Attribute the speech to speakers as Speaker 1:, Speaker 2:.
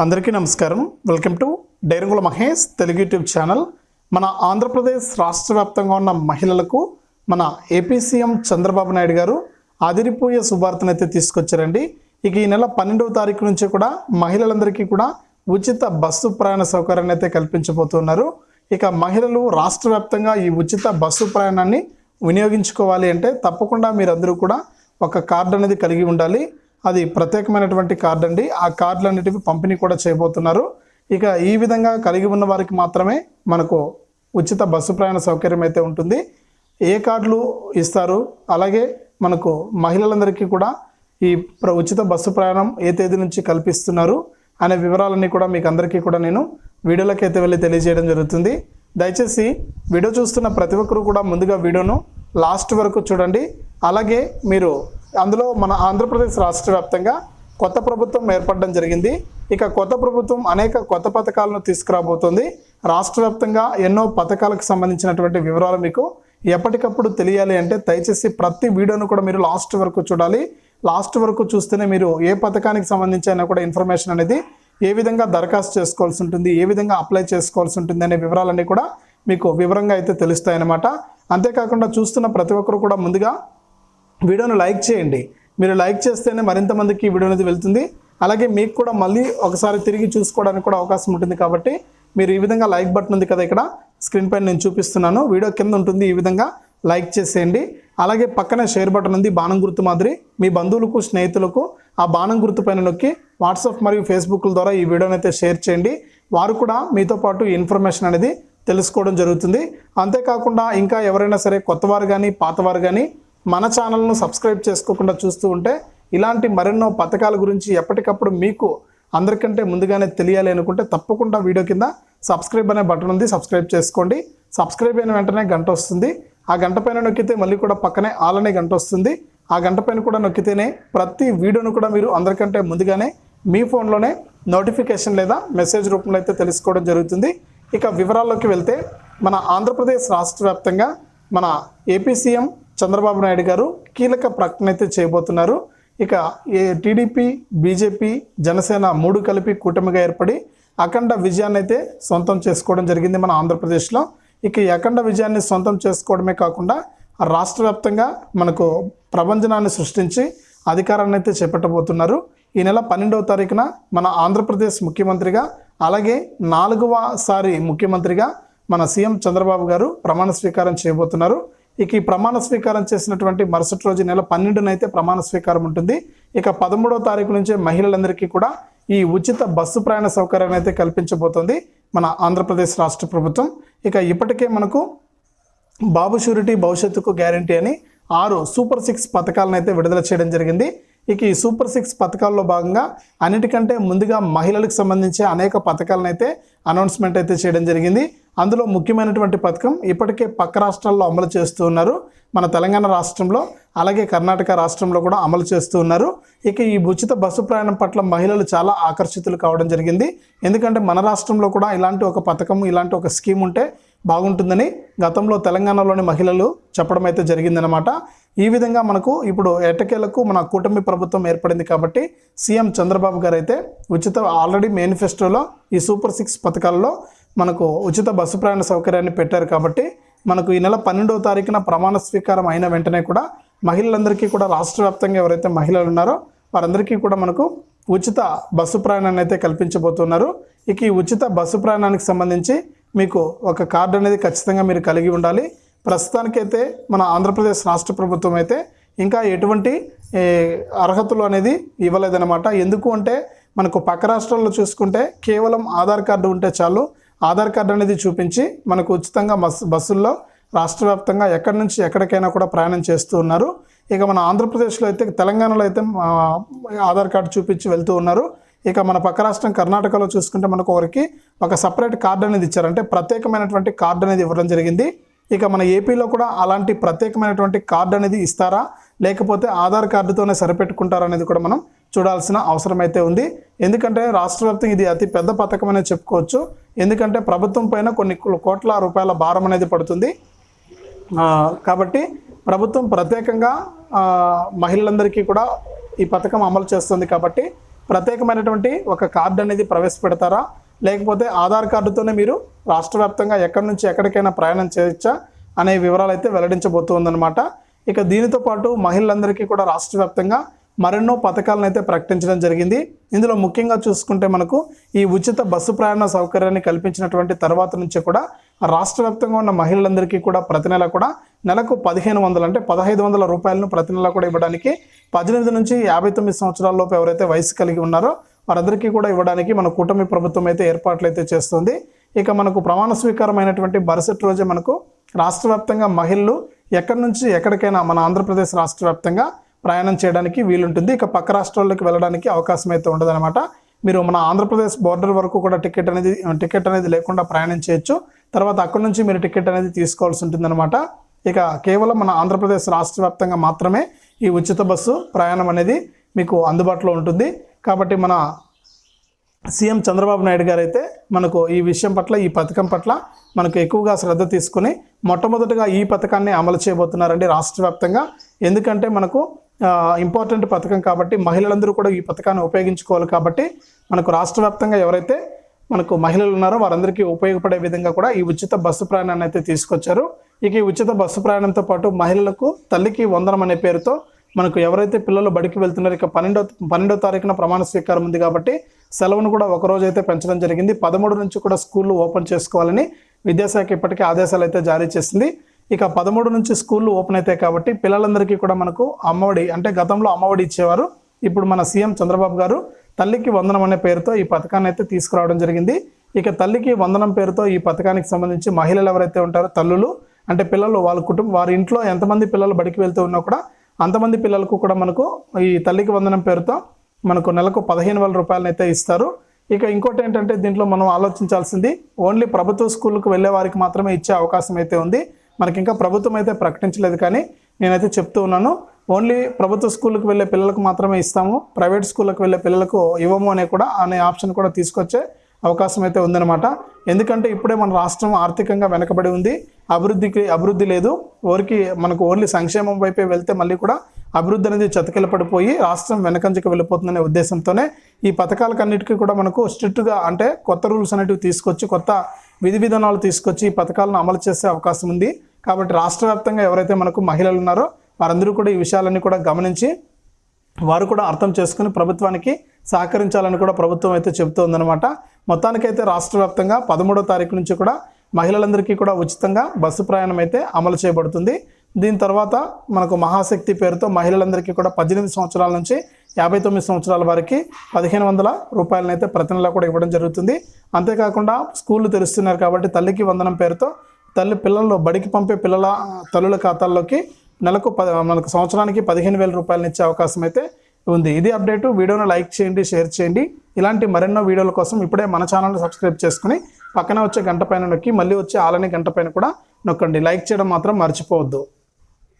Speaker 1: అందరికీ నమస్కారం. Welcome to డైరంగుల మహేష్ తెలుగు యూట్యూబ్ ఛానల్. మన ఆంధ్రప్రదేశ్ రాష్ట్ర వ్యాప్తంగా ఉన్న మహిళలకు మన ఏపీ సీఎం చంద్రబాబు నాయుడు గారు అదిరిపోయే శుభార్తనైతే అయితే తీసుకొచ్చారండి. ఇక ఈ నెల పన్నెండవ తారీఖు నుంచి కూడా మహిళలందరికీ కూడా ఉచిత బస్సు ప్రయాణ సౌకర్యాన్ని అయితే కల్పించబోతున్నారు. ఇక మహిళలు రాష్ట్ర వ్యాప్తంగా ఈ ఉచిత బస్సు ప్రయాణాన్ని వినియోగించుకోవాలి అంటే తప్పకుండా మీరందరూ కూడా ఒక కార్డు అనేది కలిగి ఉండాలి. అది ప్రత్యేకమైనటువంటి కార్డు అండి. ఆ కార్డులు అనేటివి పంపిణీ కూడా చేయబోతున్నారు. ఇక ఈ విధంగా కలిగి ఉన్న వారికి మాత్రమే మనకు ఉచిత బస్సు ప్రయాణ సౌకర్యం అయితే ఉంటుంది. ఏ కార్డులు ఇస్తారు? అలాగే మనకు మహిళలందరికీ కూడా ఈ ప్ర- ఉచిత బస్సు ప్రయాణం ఏ తేదీ నుంచి కల్పిస్తున్నారు అనే వివరాలన్నీ కూడా మీకు అందరికీ కూడా నేను వీడియోలోకి అయితే వెళ్ళి తెలియజేయడం జరుగుతుంది. దయచేసి వీడియో చూస్తున్న ప్రతి ఒక్కరూ కూడా ముందుగా వీడియోను లాస్ట్ వరకు చూడండి. అలాగే మీరు అందులో మన ఆంధ్రప్రదేశ్ రాష్ట్ర వ్యాప్తంగా కొత్త ప్రభుత్వం ఏర్పడడం జరిగింది. ఇక కొత్త ప్రభుత్వం అనేక కొత్త పథకాలను తీసుకురాబోతుంది. రాష్ట్ర వ్యాప్తంగా ఎన్నో పథకాలకు సంబంధించినటువంటి వివరాలు మీకు ఎప్పటికప్పుడు తెలియాలి అంటే దయచేసి ప్రతి వీడియోను కూడా మీరు లాస్ట్ వరకు చూడాలి. లాస్ట్ వరకు చూస్తేనే మీరు ఏ పథకానికి సంబంధించి అయినా కూడా ఇన్ఫర్మేషన్ అనేది ఏ విధంగా దరఖాస్తు చేసుకోవాల్సి ఉంటుంది ఏ విధంగా అప్లై చేసుకోవాల్సి ఉంటుంది అనే వివరాలన్నీ కూడా మీకు వివరంగా అయితే తెలుస్తాయన్నమాట. అంతేకాకుండా చూస్తున్న ప్రతి ఒక్కరు కూడా ముందుగా వీడియోను లైక్ చేయండి. మీరు లైక్ చేస్తేనే మరింత మందికి ఈ వీడియో అనేది వెళ్తుంది. అలాగే మీకు కూడా మళ్ళీ ఒకసారి తిరిగి చూసుకోవడానికి కూడా అవకాశం ఉంటుంది కాబట్టి మీరు ఈ విధంగా లైక్ బటన్ ఉంది కదా ఇక్కడ స్క్రీన్ పైన నేను చూపిస్తున్నాను. వీడియో కింద ఉంటుంది ఈ విధంగా లైక్ చేసేయండి. అలాగే పక్కనే షేర్ బటన్ ఉంది బాణం గుర్తు మాదిరి. మీ బంధువులకు స్నేహితులకు ఆ బాణం గుర్తు పైన నొక్కి వాట్సాప్ మరియు ఫేస్బుక్ల ద్వారా ఈ వీడియోని అయితే షేర్ చేయండి. వారు కూడా మీతో పాటు ఇన్ఫర్మేషన్ అనేది తెలుసుకోవడం జరుగుతుంది. అంతేకాకుండా ఇంకా ఎవరైనా సరే కొత్తవారు కానీ పాతవారు కానీ మన ఛానల్ను సబ్స్క్రైబ్ చేసుకోకుండా చూస్తూ ఉంటే ఇలాంటి మరెన్నో పథకాల గురించి ఎప్పటికప్పుడు మీకు అందరికంటే ముందుగానే తెలియాలి అనుకుంటే తప్పకుండా వీడియో కింద సబ్స్క్రైబ్ అనే బటన్ ఉంది సబ్స్క్రైబ్ చేసుకోండి. సబ్స్క్రైబ్ అయిన వెంటనే గంట వస్తుంది. ఆ గంట పైన నొక్కితే మళ్ళీ కూడా పక్కనే ఆల్ అనే గంట వస్తుంది. ఆ గంట పైన కూడా నొక్కితేనే ప్రతి వీడియోను కూడా మీరు అందరికంటే ముందుగానే మీ ఫోన్లోనే నోటిఫికేషన్ లేదా మెసేజ్ రూపంలో అయితే తెలుసుకోవడం జరుగుతుంది. ఇక వివరాల్లోకి వెళ్తే మన ఆంధ్రప్రదేశ్ రాష్ట్ర వ్యాప్తంగా మన ఏపీ సీఎం చంద్రబాబు నాయుడు గారు కీలక ప్రకటన అయితే చేయబోతున్నారు. ఇక ఏ టీడీపీ బీజేపీ జనసేన మూడు కలిపి కూటమిగా ఏర్పడి అఖండ విజయాన్ని అయితే సొంతం చేసుకోవడం జరిగింది మన ఆంధ్రప్రదేశ్లో. ఇక ఈ అఖండ విజయాన్ని సొంతం చేసుకోవడమే కాకుండా రాష్ట్ర వ్యాప్తంగా మనకు ప్రభంజనాన్ని సృష్టించి అధికారాన్ని అయితే చేపట్టబోతున్నారు. ఈ నెల పన్నెండవ తారీఖున మన ఆంధ్రప్రదేశ్ ముఖ్యమంత్రిగా అలాగే నాలుగవ సారి ముఖ్యమంత్రిగా మన సీఎం చంద్రబాబు గారు ప్రమాణ స్వీకారం చేయబోతున్నారు. ఇక ఈ ప్రమాణ స్వీకారం చేసినటువంటి మరుసటి రోజు నెల పన్నెండునైతే ప్రమాణ స్వీకారం ఉంటుంది. ఇక పదమూడవ తారీఖు నుంచే మహిళలందరికీ కూడా ఈ ఉచిత బస్సు ప్రయాణ సౌకర్యాన్ని అయితే కల్పించబోతోంది మన ఆంధ్రప్రదేశ్ రాష్ట్ర ప్రభుత్వం. ఇక ఇప్పటికే మనకు బాబు షూరిటీ భవిష్యత్తుకు గ్యారంటీ అని ఆరు సూపర్ సిక్స్ పథకాలను అయితే విడుదల చేయడం జరిగింది. ఇక ఈ సూపర్ సిక్స్ పథకాల్లో భాగంగా అన్నిటికంటే ముందుగా మహిళలకు సంబంధించి అనేక పథకాలను అయితే అనౌన్స్మెంట్ అయితే చేయడం జరిగింది. అందులో ముఖ్యమైనటువంటి పథకం ఇప్పటికే పక్క రాష్ట్రాల్లో అమలు చేస్తూ ఉన్నారు. మన తెలంగాణ రాష్ట్రంలో అలాగే కర్ణాటక రాష్ట్రంలో కూడా అమలు చేస్తూ ఉన్నారు. ఇక ఈ ఉచిత బస్సు ప్రయాణం పట్ల మహిళలు చాలా ఆకర్షితులు కావడం జరిగింది. ఎందుకంటే మన రాష్ట్రంలో కూడా ఇలాంటి ఒక పథకం ఇలాంటి ఒక స్కీమ్ ఉంటే బాగుంటుందని గతంలో తెలంగాణలోని మహిళలు చెప్పడం అయితే జరిగిందనమాట ఈ విధంగా మనకు ఇప్పుడు ఎటకేలకు మన కూటమి ప్రభుత్వం ఏర్పడింది కాబట్టి సీఎం చంద్రబాబు గారు అయితే ఉచిత ఆల్రెడీ మేనిఫెస్టోలో ఈ సూపర్ సిక్స్ పథకాల్లో మనకు ఉచిత బస్సు ప్రయాణ సౌకర్యాన్ని పెట్టారు కాబట్టి మనకు ఈ నెల పన్నెండవ తారీఖున ప్రమాణ స్వీకారం అయిన వెంటనే కూడా మహిళలందరికీ కూడా రాష్ట్ర వ్యాప్తంగా ఎవరైతే మహిళలు ఉన్నారో వారందరికీ కూడా మనకు ఉచిత బస్సు ప్రయాణాన్ని అయితే కల్పించబోతున్నారు. ఇక ఈ ఉచిత బస్సు ప్రయాణానికి సంబంధించి మీకు ఒక కార్డు అనేది ఖచ్చితంగా మీరు కలిగి ఉండాలి. ప్రస్తుతానికైతే మన ఆంధ్రప్రదేశ్ రాష్ట్ర ప్రభుత్వం అయితే ఇంకా ఎటువంటి అర్హతలు అనేది ఇవ్వలేదన్నమాట. ఎందుకు అంటే మనకు పక్క రాష్ట్రాల్లో చూసుకుంటే కేవలం ఆధార్ కార్డు ఉంటే చాలు ఆధార్ కార్డు అనేది చూపించి మనకు ఉచితంగా బస్సు బస్సుల్లో రాష్ట్ర వ్యాప్తంగా ఎక్కడి నుంచి ఎక్కడికైనా కూడా ప్రయాణం చేస్తూ ఉన్నారు. ఇక మన ఆంధ్రప్రదేశ్లో అయితే తెలంగాణలో అయితే ఆధార్ కార్డు చూపించి వెళ్తూ ఉన్నారు. ఇక మన పక్క రాష్ట్రం కర్ణాటకలో చూసుకుంటే మనకు ఒకరికి ఒక సపరేట్ కార్డు అనేది ఇచ్చారు. అంటే ప్రత్యేకమైనటువంటి కార్డు అనేది ఇవ్వడం జరిగింది. ఇక మన ఏపీలో కూడా అలాంటి ప్రత్యేకమైనటువంటి కార్డు అనేది ఇస్తారా? లేకపోతే ఆధార్ కార్డుతోనే సరిపెట్టుకుంటారా అనేది కూడా మనం చూడాల్సిన అవసరం అయితే ఉంది. ఎందుకంటే రాష్ట్ర వ్యాప్తంగా ఇది అతి పెద్ద పథకం అనేది చెప్పుకోవచ్చు. ఎందుకంటే ప్రభుత్వం పైన కొన్ని కోట్ల రూపాయల భారం అనేది పడుతుంది. కాబట్టి ప్రభుత్వం ప్రత్యేకంగా మహిళలందరికీ కూడా ఈ పథకం అమలు చేస్తుంది కాబట్టి ప్రత్యేకమైనటువంటి ఒక కార్డు అనేది ప్రవేశపెడతారా? లేకపోతే ఆధార్ కార్డుతోనే మీరు రాష్ట్ర వ్యాప్తంగా ఎక్కడి నుంచి ఎక్కడికైనా ప్రయాణం చేయొచ్చా? అనే వివరాలు అయితే వెల్లడించబోతుందన్నమాట ఇక దీనితో పాటు మహిళలందరికీ కూడా రాష్ట్ర వ్యాప్తంగా మరెన్నో పథకాలను అయితే ప్రకటించడం జరిగింది. ఇందులో ముఖ్యంగా చూసుకుంటే మనకు ఈ ఉచిత బస్సు ప్రయాణ సౌకర్యాన్ని కల్పించినటువంటి తర్వాత నుంచి కూడా రాష్ట్ర వ్యాప్తంగా ఉన్న మహిళలందరికీ కూడా ప్రతి నెల కూడా నెలకు పదిహేను వందలు అంటే పదహైదు వందల రూపాయలను ప్రతి నెల కూడా ఇవ్వడానికి పద్దెనిమిది నుంచి యాభై తొమ్మిది సంవత్సరాలలోపు ఎవరైతే వయసు కలిగి ఉన్నారో వారందరికీ కూడా ఇవ్వడానికి మన కూటమి ప్రభుత్వం అయితే ఏర్పాట్లు అయితే చేస్తుంది. ఇక మనకు ప్రమాణ స్వీకారమైనటువంటి మరుసటి రోజే మనకు రాష్ట్ర వ్యాప్తంగా మహిళలు ఎక్కడి నుంచి ఎక్కడికైనా మన ఆంధ్రప్రదేశ్ రాష్ట్ర వ్యాప్తంగా ప్రయాణం చేయడానికి వీలుంటుంది. ఇక పక్క రాష్ట్రాల్లోకి వెళ్ళడానికి అవకాశం అయితే ఉండదన్నమాట. మీరు మన ఆంధ్రప్రదేశ్ బోర్డర్ వరకు కూడా టికెట్ అనేది టికెట్ అనేది లేకుండా ప్రయాణం చేయొచ్చు. తర్వాత అక్కడి నుంచి మీరు టికెట్ అనేది తీసుకోవాల్సి ఉంటుందన్నమాట. ఇక కేవలం మన ఆంధ్రప్రదేశ్ రాష్ట్ర వ్యాప్తంగా మాత్రమే ఈ ఉచిత బస్సు ప్రయాణం అనేది మీకు అందుబాటులో ఉంటుంది. కాబట్టి మన సీఎం చంద్రబాబు నాయుడు గారు అయితే మనకు ఈ విషయం పట్ల ఈ పథకం పట్ల మనకు ఎక్కువగా శ్రద్ధ తీసుకుని మొట్టమొదటిగా ఈ పథకాన్ని అమలు చేయబోతున్నారండి రాష్ట్ర వ్యాప్తంగా. ఎందుకంటే మనకు ఇంపార్టెంట్ పథకం కాబట్టి మహిళలందరూ కూడా ఈ పథకాన్ని ఉపయోగించుకోవాలి కాబట్టి మనకు రాష్ట్ర వ్యాప్తంగా ఎవరైతే మనకు మహిళలు ఉన్నారో వారందరికీ ఉపయోగపడే విధంగా కూడా ఈ ఉచిత బస్సు ప్రయాణాన్ని అయితే తీసుకొచ్చారు. ఇక ఈ ఉచిత బస్సు ప్రయాణంతో పాటు మహిళలకు తల్లికి వందనం అనే పేరుతో మనకు ఎవరైతే పిల్లలు బడికి వెళ్తున్నారో ఇక పన్నెండో పన్నెండో తారీఖున ప్రమాణ స్వీకారం ఉంది కాబట్టి సెలవును కూడా ఒక రోజు అయితే పెంచడం జరిగింది. పదమూడు నుంచి కూడా స్కూళ్ళు ఓపెన్ చేసుకోవాలని విద్యాశాఖ ఇప్పటికే ఆదేశాలు అయితే జారీ చేసింది. ఇక పదమూడు నుంచి స్కూళ్ళు ఓపెన్ అవుతాయి కాబట్టి పిల్లలందరికీ కూడా మనకు అమ్మఒడి అంటే గతంలో అమ్మఒడి ఇచ్చేవారు. ఇప్పుడు మన సీఎం చంద్రబాబు గారు తల్లికి వందనం అనే పేరుతో ఈ పథకాన్ని అయితే తీసుకురావడం జరిగింది. ఇక తల్లికి వందనం పేరుతో ఈ పథకానికి సంబంధించి మహిళలు ఎవరైతే ఉంటారో తల్లులు అంటే పిల్లలు వాళ్ళ కుటుంబం వారి ఇంట్లో ఎంతమంది పిల్లలు బడికి వెళ్తూ ఉన్నా కూడా అంతమంది పిల్లలకు కూడా మనకు ఈ తల్లికి వందనం పేరుతో మనకు నెలకు పదిహేను వేల రూపాయలను అయితే ఇస్తారు. ఇక ఇంకోటి ఏంటంటే దీంట్లో మనం ఆలోచించాల్సింది ఓన్లీ ప్రభుత్వ స్కూళ్ళకు వెళ్ళే వారికి మాత్రమే ఇచ్చే అవకాశం అయితే ఉంది. మనకి ఇంకా ప్రభుత్వం అయితే ప్రకటించలేదు కానీ నేనైతే చెప్తూ ఉన్నాను. ఓన్లీ ప్రభుత్వ స్కూల్కి వెళ్ళే పిల్లలకు మాత్రమే ఇస్తాము. ప్రైవేట్ స్కూళ్ళకి వెళ్ళే పిల్లలకు ఇవ్వము అనే కూడా అనే ఆప్షన్ కూడా తీసుకొచ్చే అవకాశం అయితే ఉందన్నమాట. ఎందుకంటే ఇప్పుడే మన రాష్ట్రం ఆర్థికంగా వెనకబడి ఉంది. అభివృద్ధికి అభివృద్ధి లేదు. ఓరికి మనకు ఓన్లీ సంక్షేమం వైపే వెళ్తే మళ్ళీ కూడా అభివృద్ధి అనేది చతికిల పడిపోయి రాష్ట్రం వెనకంజకి వెళ్ళిపోతుందనే ఉద్దేశంతోనే ఈ పథకాలకన్నిటికీ కూడా మనకు స్ట్రిక్ట్గా అంటే కొత్త రూల్స్ అనేటివి తీసుకొచ్చి కొత్త విధి విధానాలు తీసుకొచ్చి ఈ పథకాలను అమలు చేసే అవకాశం ఉంది. కాబట్టి రాష్ట్ర వ్యాప్తంగా ఎవరైతే మనకు మహిళలు ఉన్నారో వారందరూ కూడా ఈ విషయాలన్నీ కూడా గమనించి వారు కూడా అర్థం చేసుకుని ప్రభుత్వానికి సహకరించాలని కూడా ప్రభుత్వం అయితే చెబుతోందనమాట మొత్తానికైతే రాష్ట్ర వ్యాప్తంగా పదమూడో తారీఖు నుంచి కూడా మహిళలందరికీ కూడా ఉచితంగా బస్సు ప్రయాణం అయితే అమలు చేయబడుతుంది. దీని తర్వాత మనకు మహాశక్తి పేరుతో మహిళలందరికీ కూడా పద్దెనిమిది సంవత్సరాల నుంచి యాభై తొమ్మిది సంవత్సరాల వరకు పదిహేను వందల రూపాయలనైతే ప్రతి నెల కూడా ఇవ్వడం జరుగుతుంది. అంతేకాకుండా స్కూళ్ళు తెరుస్తున్నారు కాబట్టి తల్లికి వందనం పేరుతో తల్లి పిల్లలు బడికి పంపే పిల్లల తల్లుల ఖాతాల్లోకి నెలకు ప మనకు సంవత్సరానికి పదిహేను వేల రూపాయలను ఇచ్చే అవకాశం అయితే ఉంది. ఇది అప్డేటు. వీడియోను లైక్ చేయండి షేర్ చేయండి. ఇలాంటి మరెన్నో వీడియోల కోసం ఇప్పుడే మన ఛానల్ని సబ్స్క్రైబ్ చేసుకుని పక్కన వచ్చే గంట పైన నొక్కి మళ్ళీ వచ్చే ఆలని గంట పైన కూడా నొక్కండి. లైక్ చేయడం మాత్రం మర్చిపోవద్దు.